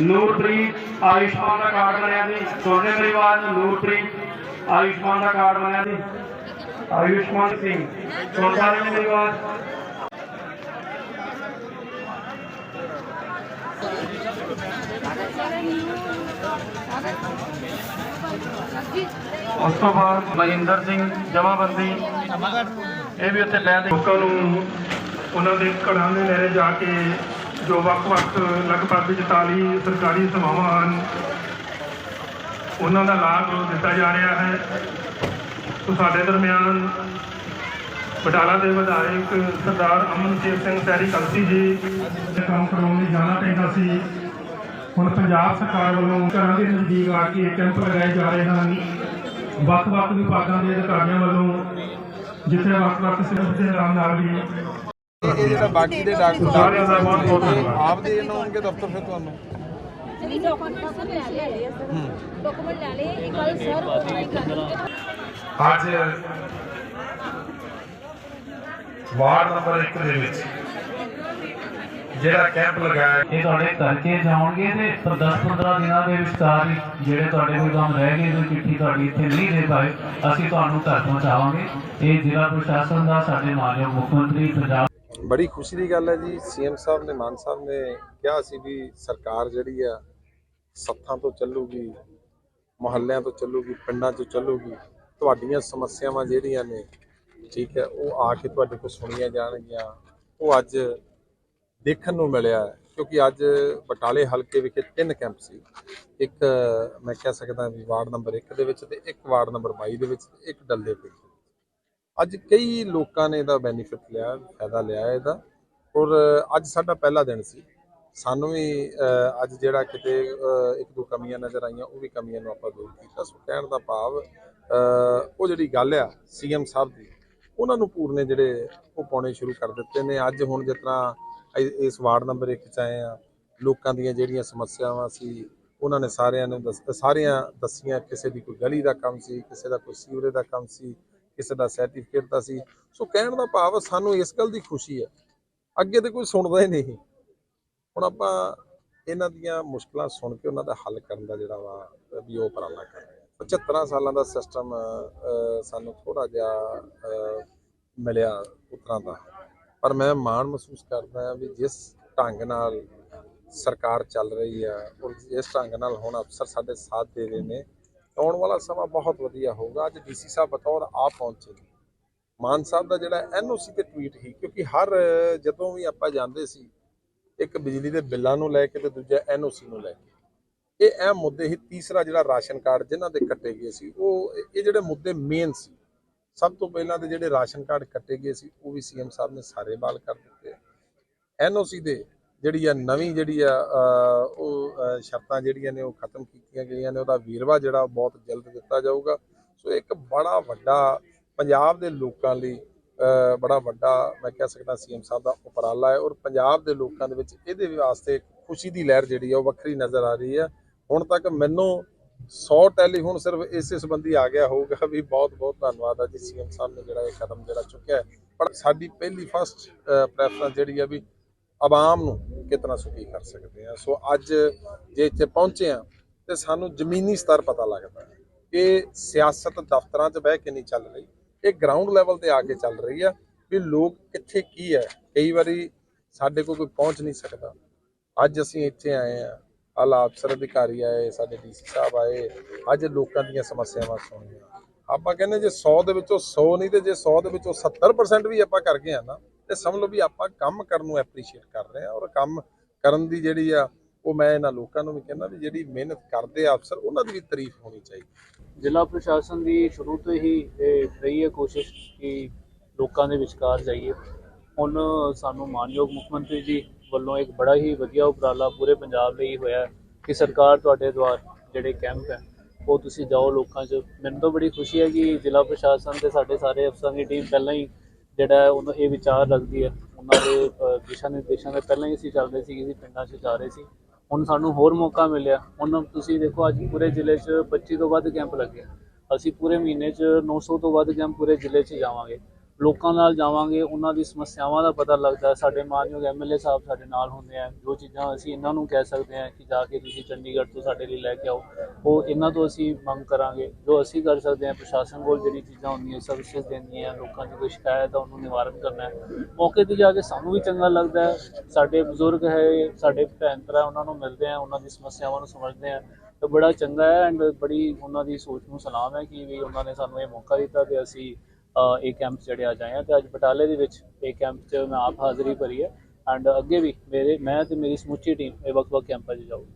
ਨੂਰਪ੍ਰੀਤ, ਆਯੁਸ਼ਮਾਨ ਦਾ card ਬਣਿਆ ਜੀ। ਸੋਨੇ ਮੇਰੀ ਆਵਾਜ਼ ਨੂਰਪ੍ਰੀਤ, ਆਯੁਸ਼ਮਾਨ ਦਾ ਕਾਰਡ ਬਣਿਆ ਜੀ। ਆਯੁਸ਼ਮਾਨ ਸਿੰਘ ਸੁਣ ਸਾਰੇ ਉਸ ਤੋਂ ਬਾਅਦ ਮਹਿੰਦਰ ਸਿੰਘ, ਜਮਾਬੰਦੀ। ਇਹ ਵੀ ਉੱਥੇ ਬਹਿ ਦੇ ਲੋਕਾਂ ਨੂੰ ਉਹਨਾਂ ਦੇ ਘਰਾਂ ਦੇ ਨੇੜੇ ਜਾ ਕੇ ਜੋ ਵੱਖ-ਵੱਖ, ਲਗਭਗ 44 ਸਰਕਾਰੀ ਸੇਵਾਵਾਂ ਹਨ। ਉਹਨਾਂ ਦਾ ਲਾਭ ਦਿੱਤਾ ਜਾ ਰਿਹਾ ਹੈ। ਸੋ ਸਾਡੇ ਦਰਮਿਆਨ ਬਟਾਲਾ ਦੇ ਵਿਧਾਇਕ ਸਰਦਾਰ ਅਮਨਜੀਤ ਸਿੰਘ ਸੈਰੀ ਕਲਸੀ ਜੀ ਦੇ ਕੰਮ ਕਰਾਉਣ ਲਈ ਜਾਣਾ ਪੈਂਦਾ ਸੀ। ਹੁਣ ਪੰਜਾਬ ਸਰਕਾਰ ਵੱਲੋਂ ਘਰਾਂ ਦੇ ਨਜ਼ਦੀਕ ਆ ਕੇ ਕੈਂਪ ਲਗਾਏ ਜਾ ਰਹੇ ਹਨ। ਵੱਖ-ਵੱਖ ਵਿਭਾਗਾਂ ਦੇ ਅਧਿਕਾਰੀਆਂ ਵੱਲੋਂ, ਜਿੱਥੇ ਵੱਖ-ਵੱਖ ਸਿਰਫ ਦੇ ਨਾਮ ਨਾਲ ਵੀ ਇਹ ਜਿਹੜਾ ਬਾਕੀ ਦੇ ਡਾਕਟਰ ਸਾਰਿਆਂ ਦਾ ਬਹੁਤ ਬਹੁਤ ਧੰਨਵਾਦ। ਆਪ ਦੇ ਇਹਨਾਂ ਹੋਣਗੇ ਦਫ਼ਤਰ ਫਿਰ ਤੁਹਾਨੂੰ? ਨਹੀਂ ਡਾਕੂਮੈਂਟ ਸਰ ਲੈ ਲਿਆ ਡਾਕੂਮੈਂਟ ਲੈ ਲਏ ਇੱਕ ਵਾਰ ਸਰ ਉਹ ਨਹੀਂ ਕਰਨਗੇ ਅੱਜ ਵਾਰਡ ਨੰਬਰ 1 ਦੇ ਵਿੱਚ ਜਿਹੜਾ ਕੈਂਪ ਲਗਾਇਆ ਇਹ ਤੁਹਾਡੇ ਕਰਕੇ ਜਾਣਗੇ ਤੇ 10-15 ਦਿਨਾਂ ਦੇ ਵਿਚਕਾਰ ਜਿਹੜੇ ਤੁਹਾਡੇ ਕੋਈ ਕੰਮ ਰਹਿ ਗਏ ਜੋ ਚਿੱਠੀ ਤੁਹਾਡੀ ਇੱਥੇ ਨਹੀਂ ਦੇ ਪਾਏ ਅਸੀਂ ਤੁਹਾਨੂੰ ਘਰ ਪਹੁੰਚਾਵਾਂਗੇ। ਇਹ ਜ਼ਿਲ੍ਹਾ ਪ੍ਰਸ਼ਾਸਨ ਦਾ ਸਾਡੇ ਮਾਨਯੋਗ ਮੁੱਖ ਮੰਤਰੀ ਪੰਜਾਬ ਬੜੀ ਖੁਸ਼ੀ ਦੀ ਗੱਲ ਹੈ ਜੀ। ਸੀਐਮ ਸਾਹਿਬ ਨੇ, ਮਾਨ ਸਾਹਿਬ ਨੇ ਕਿਹਾ ਸੀ ਵੀ ਸਰਕਾਰ ਜਿਹੜੀ ਆ, ਸੱਥਾਂ ਤੋਂ ਚੱਲੂਗੀ, ਮੁਹੱਲਿਆਂ ਤੋਂ ਚੱਲੂਗੀ, ਪਿੰਡਾਂ ਤੋਂ ਚੱਲੂਗੀ, ਤੁਹਾਡੀਆਂ ਸਮੱਸਿਆਵਾਂ ਜਿਹੜੀਆਂ ਨੇ, ਠੀਕ ਹੈ, ਉਹ ਆ ਕੇ ਤੁਹਾਡੇ ਕੋਲ ਸੁਣੀਆਂ ਜਾਣਗੀਆਂ। ਉਹ ਅੱਜ ਦੇਖਣ ਨੂੰ ਮਿਲਿਆ ਕਿਉਂਕਿ ਅੱਜ ਬਟਾਲੇ ਹਲਕੇ ਵਿਖੇ ਤਿੰਨ ਕੈਂਪ ਸੀ। ਇੱਕ, ਮੈਂ ਕਹਿ ਸਕਦਾ ਵੀ ਵਾਰਡ ਨੰਬਰ 1 ਦੇ ਵਿੱਚ ਤੇ ਇੱਕ ਵਾਰਡ ਨੰਬਰ 22 ਦੇ ਵਿੱਚ ਤੇ ਇੱਕ ਡੱਲੇ ਪਿੰਡ ਅੱਜ ਕਈ ਲੋਕਾਂ ਨੇ ਇਹਦਾ ਬੈਨੀਫਿਟ ਲਿਆ, ਫਾਇਦਾ ਲਿਆ ਇਹਦਾ। ਔਰ ਅੱਜ ਸਾਡਾ ਪਹਿਲਾ ਦਿਨ ਸੀ। ਸਾਨੂੰ ਵੀ ਅੱਜ ਜਿਹੜਾ ਕਿਤੇ ਇੱਕ ਦੋ ਕਮੀਆਂ ਨਜ਼ਰ ਆਈਆਂ, ਉਹ ਵੀ ਕਮੀਆਂ ਨੂੰ ਆਪਾਂ ਦੂਰ ਕੀਤਾ। ਸੋ ਕਹਿਣ ਦਾ ਭਾਵ ਉਹ ਜਿਹੜੀ ਗੱਲ ਆ ਸੀਐਮ ਸਾਹਿਬ ਦੀ, ਉਹਨਾਂ ਨੂੰ ਪੂਰਨੇ ਜਿਹੜੇ ਉਹ ਪਾਉਣੇ ਸ਼ੁਰੂ ਕਰ ਦਿੱਤੇ ਨੇ। ਅੱਜ ਹੁਣ ਜਿਸ ਤਰ੍ਹਾਂ ਇ- ਇਸ ਵਾਰਡ ਨੰਬਰ 1 ਚ ਆਏ ਆ, ਲੋਕਾਂ ਦੀਆਂ ਜਿਹੜੀਆਂ ਸਮੱਸਿਆਵਾਂ ਸੀ, ਉਹਨਾਂ ਨੇ ਸਾਰਿਆਂ ਨੂੰ ਦੱਸ, ਸਾਰੀਆਂ ਦੱਸੀਆਂ, ਕਿਸੇ ਦੀ ਕੋਈ ਗਲੀ ਦਾ ਕੰਮ ਸੀ, ਕਿਸੇ ਦਾ ਕੋਈ ਸੀਵਰੇਜ ਦਾ ਕੰਮ ਸੀ ਕਿਸੇ ਦਾ ਸਰਟੀਫਿਕੇਟ ਦਾ ਸੀ। ਸੋ ਕਹਿਣ ਦਾ ਭਾਵ ਸਾਨੂੰ ਇਸ ਗੱਲ ਦੀ ਖੁਸ਼ੀ ਹੈ। ਅੱਗੇ ਤੇ ਕੋਈ ਸੁਣਦਾ ਹੀ ਨਹੀਂ। ਹੁਣ ਆਪਾਂ ਇਹਨਾਂ ਦੀਆਂ ਮੁਸ਼ਕਲਾਂ ਸੁਣ ਕੇ ਉਹਨਾਂ ਦਾ ਹੱਲ ਕਰਨ ਦਾ ਜਿਹੜਾ ਵਾ, ਵੀ ਉਹ ਉਪਰਾਲਾ ਕਰ ਰਹੇ 75 ਸਾਲਾਂ ਦਾ ਸਿਸਟਮ ਸਾਨੂੰ ਥੋੜਾ ਜਿਹਾ ਮਿਲਿਆ ਉਤਰਾਂ ਦਾ। ਪਰ ਮੈਂ ਮਾਣ ਮਹਿਸੂਸ ਕਰਦਾ ਹਾਂ ਵੀ ਜਿਸ ਢੰਗ ਨਾਲ ਸਰਕਾਰ ਚੱਲ ਰਹੀ ਹੈ ਔਰ ਜਿਸ ਢੰਗ ਨਾਲ ਹੁਣ ਅਫਸਰ ਸਾਡੇ ਸਾਥ ਦੇ ਰਹੇ ਨੇ ਆਉਣ ਵਾਲਾ ਸਮਾਂ ਬਹੁਤ ਵਧੀਆ ਹੋਊਗਾ। ਅੱਜ ਡੀਸੀ ਸਾਹਿਬ ਬਤੌਰ ਆਪ ਪਹੁੰਚੇ ਨੇ। ਮਾਨ ਸਾਹਿਬ ਦਾ ਜਿਹੜਾ ਐਨਓਸੀ ਤੇ ਟਵੀਟ ਹੀ ਕਿਉਂਕਿ ਹਰ ਜਦੋਂ ਵੀ ਆਪਾਂ ਜਾਂਦੇ ਸੀ, ਇੱਕ ਬਿਜਲੀ ਦੇ ਬਿੱਲਾਂ ਨੂੰ ਲੈ ਕੇ ਤੇ ਦੂਜਾ ਐਨਓਸੀ ਨੂੰ ਲੈ ਕੇ। ਇਹ ਅਹਿਮ ਮੁੱਦੇ ਹੀ ਤੀਸਰਾ ਜਿਹੜਾ ਰਾਸ਼ਨ ਕਾਰਡ ਜਿਨ੍ਹਾਂ ਦੇ ਕੱਟੇ ਗਏ ਸੀ, ਉਹ ਇਹ ਜਿਹੜੇ ਮੁੱਦੇ ਮੇਨ ਸੀ, ਸਭ ਤੋਂ ਪਹਿਲਾਂ ਤੇ ਜਿਹੜੇ ਰਾਸ਼ਨ ਕਾਰਡ ਕੱਟੇ ਗਏ ਸੀ, ਉਹ ਵੀ ਸੀਐਮ ਸਾਹਿਬ ਨੇ ਸਾਰੇ ਬਾਲ ਕਰ ਦਿੱਤੇ ਐਨਓਸੀ ਦੇ ਜਿਹੜੀ ਆ ਨਵੀਂ ਜਿਹੜੀ ਆ ਉਹ ਸ਼ਰਤਾਂ ਜਿਹੜੀਆਂ ਨੇ, ਉਹ ਖਤਮ ਕੀਤੀ ਕੀਤੀਆਂ ਗਈਆਂ ਨੇ ਉਹਦਾ ਵੀਰਵਾ ਜਿਹੜਾ ਬਹੁਤ ਜਲਦ ਦਿੱਤਾ ਜਾਊਗਾ। ਸੋ ਇੱਕ ਬੜਾ ਵੱਡਾ ਪੰਜਾਬ ਦੇ ਲੋਕਾਂ ਲਈ ਬੜਾ ਵੱਡਾ ਮੈਂ ਕਹਿ ਸਕਦਾ ਸੀਐਮ ਸਾਹਿਬ ਦਾ ਉਪਰਾਲਾ ਹੈ ਔਰ ਪੰਜਾਬ ਦੇ ਲੋਕਾਂ ਦੇ ਵਿੱਚ ਇਹਦੇ ਵਾਸਤੇ ਖੁਸ਼ੀ ਦੀ ਲਹਿਰ ਜਿਹੜੀ ਹੈ ਉਹ ਵੱਖਰੀ ਨਜ਼ਰ ਆ ਰਹੀ ਹੈ। ਹੁਣ ਤੱਕ ਮੈਨੂੰ 100 ਟੈਲੀਫੋਨ ਸਿਰਫ ਇਸੇ ਸੰਬੰਧੀ ਆ ਗਿਆ ਹੋਊਗਾ ਵੀ ਬਹੁਤ ਬਹੁਤ ਧੰਨਵਾਦ ਆ ਜੀ ਸੀਐਮ ਸਾਹਿਬ ਨੇ ਜਿਹੜਾ ਇਹ ਕਦਮ ਜਿਹੜਾ ਚੁੱਕਿਆ ਹੈ। ਪਰ ਸਾਡੀ ਪਹਿਲੀ ਫਸਟ ਪ੍ਰੈਫਰੈਂਸ ਜਿਹੜੀ ਆ ਵੀ ਆਵਾਮ ਨੂੰ ਕਿਤਨਾ ਸੁਖੀ ਕਰ ਸਕਦੇ ਆ ਸੋ ਅੱਜ ਜੇ ਇੱਥੇ ਪਹੁੰਚੇ ਆ ਤੇ ਸਾਨੂੰ ਜ਼ਮੀਨੀ ਸਤਰ ਪਤਾ ਲੱਗਦਾ ਹੈ ਕਿ ਸਿਆਸਤ ਦਫ਼ਤਰਾਂ 'ਚ ਬਹਿ ਕੇ ਨਹੀਂ ਚੱਲ ਰਹੀ। ਇਹ ਗਰਾਊਂਡ ਲੈਵਲ ਤੇ ਆ ਕੇ ਚੱਲ ਰਹੀ ਆ ਵੀ ਲੋਕ ਕਿੱਥੇ ਕੀ ਹੈ। ਕਈ ਵਾਰੀ ਸਾਡੇ ਕੋਲ ਕੋਈ ਪਹੁੰਚ ਨਹੀਂ ਸਕਦਾ। ਅੱਜ ਅਸੀਂ ਇੱਥੇ ਆਏ ਆ ਆਲਾ ਅਫਸਰ ਅਧਿਕਾਰੀ ਆਏ, ਸਾਡੇ ਡੀਸੀ ਸਾਹਿਬ ਆਏ, ਅੱਜ ਲੋਕਾਂ ਦੀਆਂ ਸਮੱਸਿਆਵਾਂ ਸੁਣੀਆਂ ਆਪਾਂ ਕਹਿੰਦੇ ਜੇ 100 ਦੇ ਵਿੱਚੋਂ 100 ਨਹੀਂ ਤੇ ਜੇ 100 ਦੇ ਵਿੱਚੋਂ 70% ਵੀ ਆਪਾਂ ਕਰ ਗਏ ਆ ਨਾ, ਤੇ ਸਮਝ ਲਓ ਵੀ ਆਪਾਂ ਕੰਮ ਕਰਨ ਨੂੰ ਐਪਰੀਸ਼ੀਏਟ ਕਰ ਰਹੇ ਆ ਔਰ ਕੰਮ ਕਰਨ ਦੀ ਜਿਹੜੀ ਆ ਉਹ ਮੈਂ ਇਹਨਾਂ ਲੋਕਾਂ ਨੂੰ ਵੀ ਕਹਿੰਦਾ ਵੀ ਜਿਹੜੀ ਮਿਹਨਤ ਕਰਦੇ ਆ ਅਫਸਰ, ਉਹਨਾਂ ਦੀ ਵੀ ਤਾਰੀਫ ਹੋਣੀ ਚਾਹੀਦੀ। ਜ਼ਿਲ੍ਹਾ ਪ੍ਰਸ਼ਾਸਨ ਦੀ ਸ਼ੁਰੂ ਤੋਂ ਹੀ ਇਹ ਰਹੀ ਹੈ ਕੋਸ਼ਿਸ਼ ਕਿ ਲੋਕਾਂ ਦੇ ਵਿਚਕਾਰ ਜਾਈਏ। ਹੁਣ ਸਾਨੂੰ ਮਾਨਯੋਗ ਮੁੱਖ ਮੰਤਰੀ ਜੀ ਵੱਲੋਂ ਇੱਕ ਬੜਾ ਹੀ ਵਧੀਆ ਉਪਰਾਲਾ ਪੂਰੇ ਪੰਜਾਬ ਲਈ ਹੋਇਆ ਕਿ ਸਰਕਾਰ ਤੁਹਾਡੇ ਦੁਆਰ ਜਿਹੜੇ ਕੈਂਪ ਹੈ, ਉਹ ਤੁਸੀਂ ਜਾਓ ਲੋਕਾਂ 'ਚ। ਮੈਨੂੰ ਤਾਂ ਬੜੀ ਖੁਸ਼ੀ ਹੈ ਕਿ ਜ਼ਿਲ੍ਹਾ ਪ੍ਰਸ਼ਾਸਨ ਤੇ ਸਾਡੇ ਸਾਰੇ ਅਫਸਰਾਂ ਦੀ ਟੀਮ ਪਹਿਲਾਂ ਹੀ ਜਿਹੜਾ ਹੈ ਉਹਨਾਂ ਇਹ ਵਿਚਾਰ ਰੱਖਦੀ ਹੈ। ਉਹਨਾਂ ਦੇ ਦਿਸ਼ਾ ਨਿਰਦੇਸ਼ਾਂ ਦੇ ਪਹਿਲਾਂ ਹੀ ਅਸੀਂ ਚੱਲਦੇ ਸੀ ਕਿ ਅਸੀਂ ਪਿੰਡਾਂ 'ਚ ਜਾ ਰਹੇ ਸੀ। ਹੁਣ ਸਾਨੂੰ ਹੋਰ ਮੌਕਾ ਮਿਲਿਆ। ਹੁਣ ਤੁਸੀਂ ਦੇਖੋ, ਅੱਜ ਪੂਰੇ ਜ਼ਿਲ੍ਹੇ 'ਚ 25 ਤੋਂ ਵੱਧ ਕੈਂਪ ਲੱਗੇ। ਅਸੀਂ ਪੂਰੇ ਮਹੀਨੇ 'ਚ 900 ਤੋਂ ਵੱਧ ਕੈਂਪ ਪੂਰੇ ਜ਼ਿਲ੍ਹੇ 'ਚ ਜਾਵਾਂਗੇ। ਲੋਕਾਂ ਨਾਲ ਜਾਵਾਂਗੇ, ਉਹਨਾਂ ਦੀ ਸਮੱਸਿਆਵਾਂ ਦਾ ਪਤਾ ਲੱਗਦਾ ਸਾਡੇ ਮਾਨਯੋਗ ਐਮਐਲਏ ਸਾਹਿਬ ਸਾਡੇ ਨਾਲ ਹੁੰਦੇ ਆ। ਜੋ ਚੀਜ਼ਾਂ ਅਸੀਂ ਇਹਨਾਂ ਨੂੰ ਕਹਿ ਸਕਦੇ ਹਾਂ ਕਿ ਜਾ ਕੇ ਤੁਸੀਂ ਚੰਡੀਗੜ੍ਹ ਤੋਂ ਸਾਡੇ ਲਈ ਲੈ ਕੇ ਆਓ, ਉਹ ਇਹਨਾਂ ਤੋਂ ਅਸੀਂ ਮੰਗ ਕਰਾਂਗੇ। ਜੋ ਅਸੀਂ ਕਰ ਸਕਦੇ ਹਾਂ, ਪ੍ਰਸ਼ਾਸਨ ਕੋਲ ਜਿਹੜੀ ਚੀਜ਼ਾਂ ਹੁੰਦੀਆਂ ਸਰਵਿਸਿਜ਼ ਦੇਣੀਆਂ ਲੋਕਾਂ ਦੀ ਕੋਈ ਸ਼ਿਕਾਇਤ ਆ, ਉਹਨੂੰ ਨਿਵਾਰਨ ਕਰਨਾ ਹੈ। ਮੌਕੇ ਤੇ ਜਾ ਕੇ ਸਾਨੂੰ ਵੀ ਚੰਗਾ ਲੱਗਦਾ ਹੈ। ਸਾਡੇ ਬਜ਼ੁਰਗ ਹੈ, ਸਾਡੇ ਭੈਣ ਭਰਾ ਉਹਨਾਂ ਨੂੰ ਮਿਲਦੇ ਆ, ਉਹਨਾਂ ਦੀ ਸਮੱਸਿਆਵਾਂ ਨੂੰ ਸਮਝਦੇ ਆ। ਤਾਂ ਬੜਾ ਚੰਗਾ ਹੈ ਐਂਡ ਬੜੀ ਉਹਨਾਂ ਦੀ ਸੋਚ ਨੂੰ ਸਲਾਮ ਹੈ ਕਿ ਵੀ ਉਹਨਾਂ ਨੇ ਸਾਨੂੰ ਇਹ ਮੌਕਾ ਦਿੱਤਾ ਤੇ ਅਸੀਂ ਇਹ ਕੈਂਪ ਜਿਹੜੇ ਅੱਜ ਆਏ ਹਾਂ ਤੇ ਅੱਜ ਬਟਾਲੇ ਦੇ ਵਿੱਚ ਇਹ ਕੈਂਪ 'ਚ ਮੈਂ ਆਪ ਹਾਜ਼ਰੀ ਭਰੀ ਹੈ। ਐਂਡ ਅੱਗੇ ਵੀ ਮੇਰੇ, ਮੈਂ ਤੇ ਮੇਰੀ ਸਮੁੱਚੀ ਟੀਮ ਇਹ ਵੱਖ-ਵੱਖ ਕੈਂਪਾਂ 'ਚ ਜਾਊਗੀ।